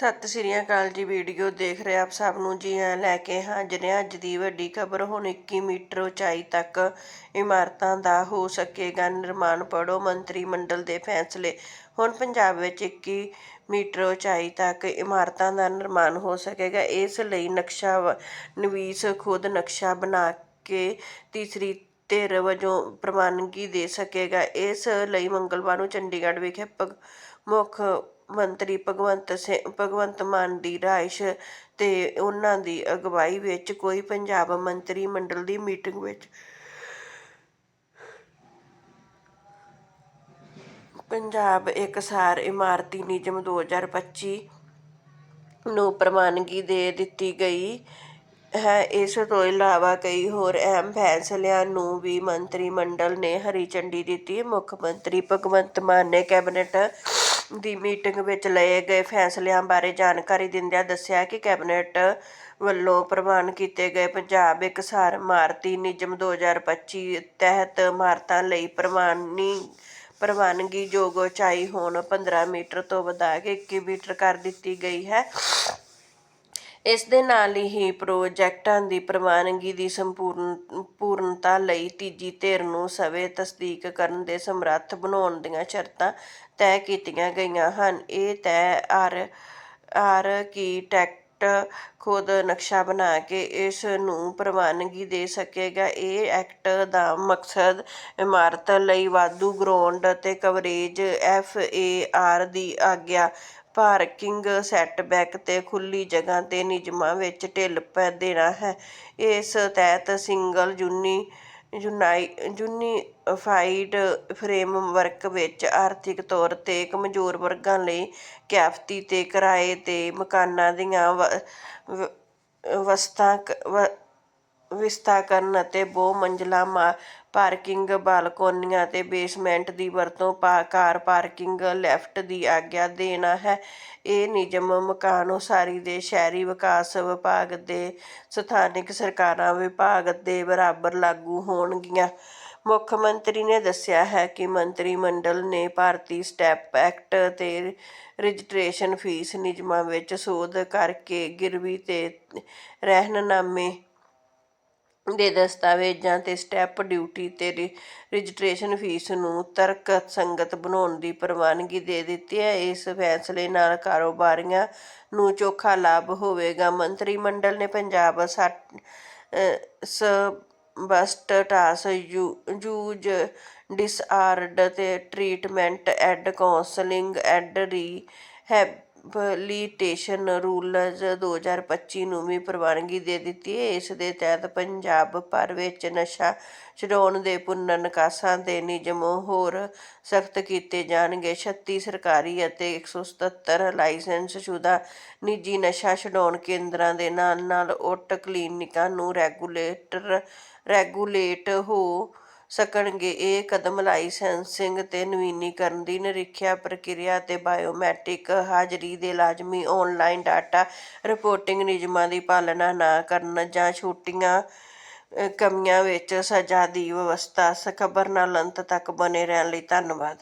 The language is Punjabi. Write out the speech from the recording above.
ਸਤਿ ਸ਼੍ਰੀ ਅਕਾਲ ਜੀ, ਵੀਡੀਓ ਦੇਖ ਰਹੇ ਆਪ ਸਭ ਨੂੰ ਜੀ ਹਾਂ ਲੈ ਕੇ ਹਾਜ਼ਰ ਹਾਂ ਅੱਜ ਦੀ ਵੱਡੀ ਖਬਰ। ਹੁਣ 21 ਮੀਟਰ ਉਚਾਈ ਤੱਕ ਇਮਾਰਤਾਂ ਦਾ ਹੋ ਸਕੇਗਾ ਨਿਰਮਾਣ ਪੜੋ ਮੰਤਰੀ ਮੰਡਲ ਦੇ ਫੈਸਲੇ। ਹੁਣ ਪੰਜਾਬ ਵਿੱਚ 21 ਮੀਟਰ ਉਚਾਈ ਤੱਕ ਇਮਾਰਤਾਂ ਦਾ ਨਿਰਮਾਣ ਹੋ ਸਕੇਗਾ। ਇਸ ਲਈ ਨਕਸ਼ਾ ਵ- ਨਵੀਸ ਖੁਦ ਨਕਸ਼ਾ ਬਣਾ ਕੇ ਤੀਸਰੀ ਧਿਰ ਵਜੋਂ ਪ੍ਰਵਾਨਗੀ ਦੇ ਸਕੇਗਾ। ਇਸ ਲਈ ਮੰਗਲਵਾਰ ਨੂੰ ਚੰਡੀਗੜ੍ਹ ਵਿਖੇ ਭਗ- ਮੁੱਖ ਮੰਤਰੀ ਭਗਵੰਤ ਸਿੰਘ ਭਗਵੰਤ ਮਾਨ ਦੀ ਰਿਹਾਇਸ਼ ਤੇ ਉਹਨਾਂ ਦੀ ਅਗਵਾਈ ਵਿੱਚ ਕੋਈ ਪੰਜਾਬ ਮੰਤਰੀ ਮੰਡਲ ਦੀ ਮੀਟਿੰਗ ਵਿੱਚ ਪੰਜਾਬ ਇਕਸਾਰ ਇਮਾਰਤੀ ਨਿਯਮ 2025 ਨੂੰ ਪ੍ਰਵਾਨਗੀ ਦੇ ਦਿੱਤੀ ਗਈ ਹੈ। ਇਸ ਤੋਂ ਇਲਾਵਾ ਕਈ ਹੋਰ ਅਹਿਮ ਫੈਸਲਿਆਂ ਨੂੰ ਵੀ ਮੰਤਰੀ ਮੰਡਲ ਨੇ ਹਰੀ ਝੰਡੀ ਦਿੱਤੀ। ਮੁੱਖ ਮੰਤਰੀ ਭਗਵੰਤ ਮਾਨ ਨੇ ਕੈਬਨਿਟ ਦੀ ਮੀਟਿੰਗ ਵਿੱਚ ਲਏ ਗਏ ਫੈਸਲਿਆਂ ਬਾਰੇ ਜਾਣਕਾਰੀ ਦਿੰਦਿਆਂ ਦੱਸਿਆ ਕਿ ਕੈਬਨਿਟ ਵੱਲੋਂ ਪ੍ਰਵਾਨ ਕੀਤੇ ਗਏ ਪੰਜਾਬ ਇਕਸਾਰ ਇਮਾਰਤੀ ਨਿਯਮ 2025 ਤਹਿਤ ਇਮਾਰਤਾਂ ਲਈ ਪ੍ਰਵਾਨੀ ਪ੍ਰਵਾਨਗੀ ਯੋਗ ਉਚਾਈ ਹੋਣ 15 ਮੀਟਰ ਤੋਂ ਵਧਾ ਕੇ 21 ਮੀਟਰ ਕਰ ਦਿੱਤੀ ਗਈ ਹੈ। ਇਸ ਦੇ ਨਾਲ ਹੀ ਪ੍ਰੋਜੈਕਟਾਂ ਦੀ ਪ੍ਰਵਾਨਗੀ ਦੀ ਸੰਪੂਰਨ, ਪੂਰਨਤਾ ਲਈ ਤੀਜੀ ਧਿਰ ਨੂੰ ਸਵੇ ਤਸਦੀਕ ਕਰਨ ਦੇ ਸਮਰੱਥ ਬਣਾਉਣ ਦੀਆਂ ਸ਼ਰਤਾਂ ਤੈਅ ਕੀਤੀਆਂ ਗਈਆਂ ਹਨ। ਇਹ ਤੈਅ ਆਰ ਆਰਕੀਟੈਕਟ ਖੁਦ ਨਕਸ਼ਾ ਬਣਾ ਕੇ ਇਸ ਨੂੰ ਪ੍ਰਵਾਨਗੀ ਦੇ ਸਕੇਗਾ? ਇਹ ਐਕਟ ਦਾ ਮਕਸਦ ਇਮਾਰਤ ਲਈ ਵਾਧੂ ਗਰਾਊਂਡ ਅਤੇ ਕਵਰੇਜ ਐਫ ਏ ਆਰ ਦੀ ਆਗਿਆ ਪਾਰਕਿੰਗ ਸੈਟਬੈਕ ਤੇ ਖੁੱਲ੍ਹੀ ਜਗ੍ਹਾ ਤੇ ਨਿਯਮਾਂ ਵਿੱਚ ਢਿੱਲ ਪੈ ਦੇਣਾ ਹੈ। ਇਸ ਤਹਿਤ single uni, uni, unified framework ਵਿੱਚ ਆਰਥਿਕ ਤੌਰ ਤੇ ਕਮਜ਼ੋਰ ਵਰਗਾਂ ਲਈ ਕਿਫਾਇਤੀ ਤੇ ਕਿਰਾਏ ਤੇ ਮਕਾਨਾਂ ਦੀਆਂ ਵ- ਵ- ਵਸਤਾਂ ਕ- ਵ- ਅਤੇ ਬਹੁ ਮੰਜ਼ਲਾ ਮਾ- ਪਾਰਕਿੰਗ ਬਾਲਕੋਨੀਆਂ ਅਤੇ ਬੇਸਮੈਂਟ ਦੀ ਵਰਤੋਂ ਪਾ, ਕਾਰ ਪਾਰਕਿੰਗ ਲਿਫਟ ਦੀ ਆਗਿਆ ਦੇਣਾ ਹੈ। ਇਹ ਨਿਯਮ ਮਕਾਨ ਉਸਾਰੀ ਦੇ ਸ਼ਹਿਰੀ ਵਿਕਾਸ ਵਿਭਾਗ ਦੇ ਸਥਾਨਕ ਸਰਕਾਰਾਂ ਵਿਭਾਗ ਦੇ ਬਰਾਬਰ ਲਾਗੂ ਹੋਣਗੀਆਂ। ਮੁੱਖ ਮੰਤਰੀ ਨੇ ਦੱਸਿਆ ਹੈ ਕਿ ਮੰਤਰੀ ਮੰਡਲ ਨੇ ਭਾਰਤੀ ਸਟੈਪ ਐਕਟ ਤੇ ਰਜਿਸਟ੍ਰੇਸ਼ਨ ਫੀਸ ਨਿਯਮਾਂ ਵਿੱਚ ਸੋਧ ਕਰਕੇ ਗਿਰਵੀ ਤੇ ਰਹਿਨਨਾਮੇ ਦੇ ਦਸਤਾਵੇਜ਼ਾਂ ਤੇ ਸਟੈਂਪ ਡਿਊਟੀ ਤੇ ਰ- ਰਜਿਸਟ੍ਰੇਸ਼ਨ ਫੀਸ ਨੂੰ ਤਰਕਸੰਗਤ ਬਣਾਉਣ ਦੀ ਪ੍ਰਵਾਨਗੀ ਦੇ ਦਿੱਤੀ ਹੈ। ਇਸ ਫੈਸਲੇ ਨਾਲ ਕਾਰੋਬਾਰੀਆਂ ਨੂੰ ਚੋਖਾ ਲਾਭ ਹੋਵੇਗਾ। ਮੰਤਰੀ ਮੰਡਲ ਨੇ ਪੰਜਾਬ ਸੱਟ ਸਬਸਟਟਾਸ ਯੂਜ ਡਿਸਆਰਡ ਤੇ treatment and counselling and rehabilitation rules 2025 ਨੂੰ ਵੀ ਪ੍ਰਵਾਨਗੀ ਦੇ ਦਿੱਤੀ ਹੈ। ਇਸ ਦੇ ਤਹਿਤ ਪੰਜਾਬ ਭਰ ਵਿੱਚ ਨਸ਼ਾ ਛੁਡਾਉਣ ਦੇ ਪੁਨਰ ਨਿਕਾਸਾਂ ਦੇ ਨਿਯਮ ਹੋਰ ਸਖਤ ਕੀਤੇ ਜਾਣਗੇ। 36 ਸਰਕਾਰੀ ਅਤੇ 177 ਲਾਇਸੈਂਸਸ਼ੁਦਾ ਨਿੱਜੀ ਨਸ਼ਾ ਛੁਡਾਉਣ ਕੇਂਦਰਾਂ ਦੇ ਨਾਲ ਨਾਲ ਓਟ ਕਲੀਨਿਕਾਂ ਨੂੰ ਰੈਗੂਲੇਟਰ, ਰੈਗੂਲੇਟ ਹੋ ਸਕਣਗੇ। ਇਹ ਕਦਮ ਲਾਇਸੈਂਸਿੰਗ ਤੇ ਨਵੀਨੀਕਰਨ ਦੀ ਨਿਰੀਖਿਆ ਪ੍ਰਕਿਰਿਆ ਤੇ ਬਾਇਓਮੈਟ੍ਰਿਕ ਹਾਜ਼ਰੀ ਦੇ ਲਾਜ਼ਮੀ ਆਨਲਾਈਨ ਡਾਟਾ ਰਿਪੋਰਟਿੰਗ ਨਿਯਮਾਂ ਦੀ ਪਾਲਣਾ ਨਾ ਕਰਨ ਜਾਂ ਛੋਟੀਆਂ ਕਮੀਆਂ ਵਿੱਚ ਸਜ਼ਾ ਦੀ ਵਿਵਸਥਾ ਸ ਖਬਰ ਨਾਲ ਅੰਤ ਤੱਕ ਬਨੇ ਰਹਿਣ ਲਈ ਧੰਨਵਾਦ।